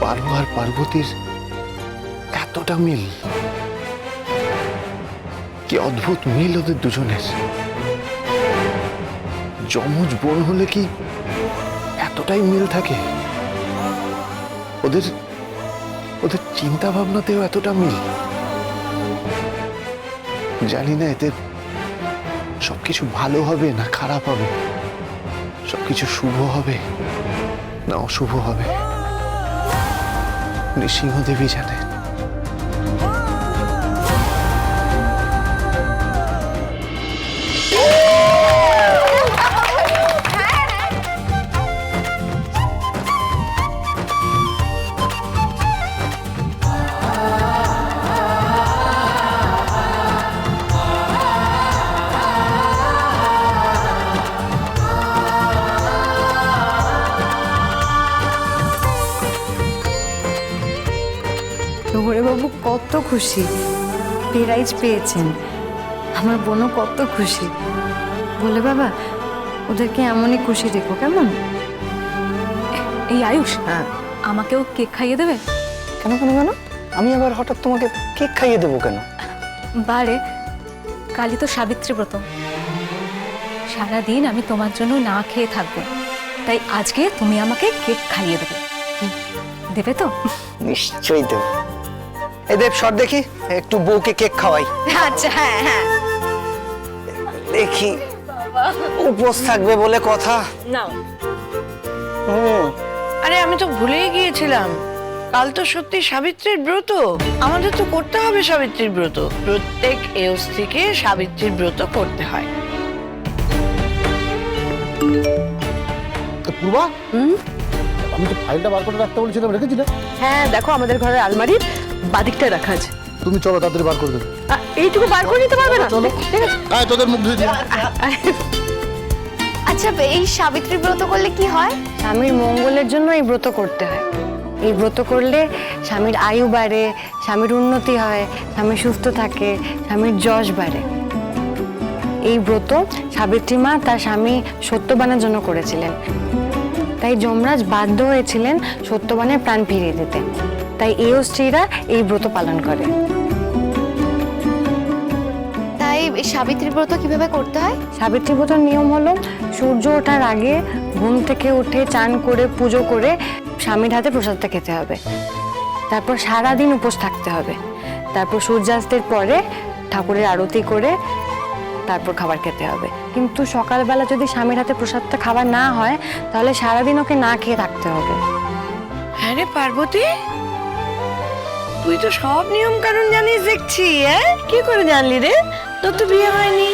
পারো আর পার্বতীর এতটা মিল। কি অদ্ভুত মিল ওদের দুজনের। যমজ বোন হলে কি এতটাই মিল থাকে? ওদের ওদের চিন্তা ভাবনাতেও এতটা মিল? জানি না এতে সবকিছু ভালো হবে না খারাপ হবে। সবকিছু শুভ হবে না অশুভ হবে। নৃসিংহদেবী জানে বাবু কত খুশি। প্রাইজ পেয়েছেন। আমার বোনও কত খুশি। বলে বাবা ওদেরকে এমনই খুশি রেখো কেমন? এই আয়ুষ আমাকেও কেক খাইয়ে দেবে? কেন কেন কেন? আমি আবার হঠাৎ তোমাকে কেক খাইয়ে দেবো কেন? বারে কালই তো সাবিত্রী ব্রত। সারাদিন আমি তোমার জন্য না খেয়ে থাকব। তাই আজকে তুমি আমাকে কেক খাইয়ে দেবে। দেবে তো? নিশ্চয়ই দেবো। এই দেব সর দেখি। একটু বউকে কেক খাওয়াই। আচ্ছা হ্যাঁ হ্যাঁ। দেখি। উপোস থাকবে বলে কথা। নাও। হুম। আরে আমি তো ভুলেই গিয়েছিলাম। কাল তো সত্যি সাবিত্রীর ব্রত। আমাদের তো করতে হবে সাবিত্রীর ব্রত। প্রত্যেক এওস থেকে সাবিত্রীর ব্রত করতে হয়। তো পূর্বা? আমি তো ফাইলটা বার করে রাখতে বলেছিলাম রেখেছিলে। হ্যাঁ দেখো আমাদের ঘরের আলমারির বাদিকটা রাখা আছে তুমি চলো তাড়াতাড়ি বার করে দেবে আ, এইটুকু বার করে নিতে পারবে না? চলো। হ্যাঁ তোদের মুখ ধুয়ে দিই আচ্ছা এই সাবিত্রী ব্রত করলে কি হয়? স্বামীর মঙ্গলের জন্য এই ব্রত করতে হয়। এই ব্রত করলে স্বামীর আয়ু বাড়ে স্বামীর উন্নতি হয় স্বামী সুস্থ থাকে স্বামীর যশ বাড়ে। এই ব্রত সাবিত্রী মা তার স্বামী সত্যবানের জন্য করেছিলেন। তাই যমরাজ বাধ্য হয়েছিলেন সত্যবানের প্রাণ ফিরিয়ে দিতে। তাই এই স্ত্রীরা এই ব্রত পালন করে। তাই সাবিত্রী ব্রত কীভাবে করতে হয়? সাবিত্রী ব্রতর নিয়ম হলো সূর্য ওঠার আগে ঘুম থেকে উঠে চান করে পুজো করে স্বামীর হাতে প্রসাদটা খেতে হবে। তারপর সারা দিন উপোস থাকতে হবে। তারপর সূর্যাস্তের পরে ঠাকুরের আরতি করে তারপর খাবার খেতে হবে। কিন্তু সকালবেলা যদি স্বামীর হাতে প্রসাদটা খাবার না হয়, তাহলে সারাদিন ওকে না খেয়ে থাকতে হবে। হ্যাঁ রে পার্বতী, তুই তো সব নিয়ম কানুন জানিস দেখছি হ্যাঁ? কি করে জানলি রে? তোর তো বিয়ে হয়নি।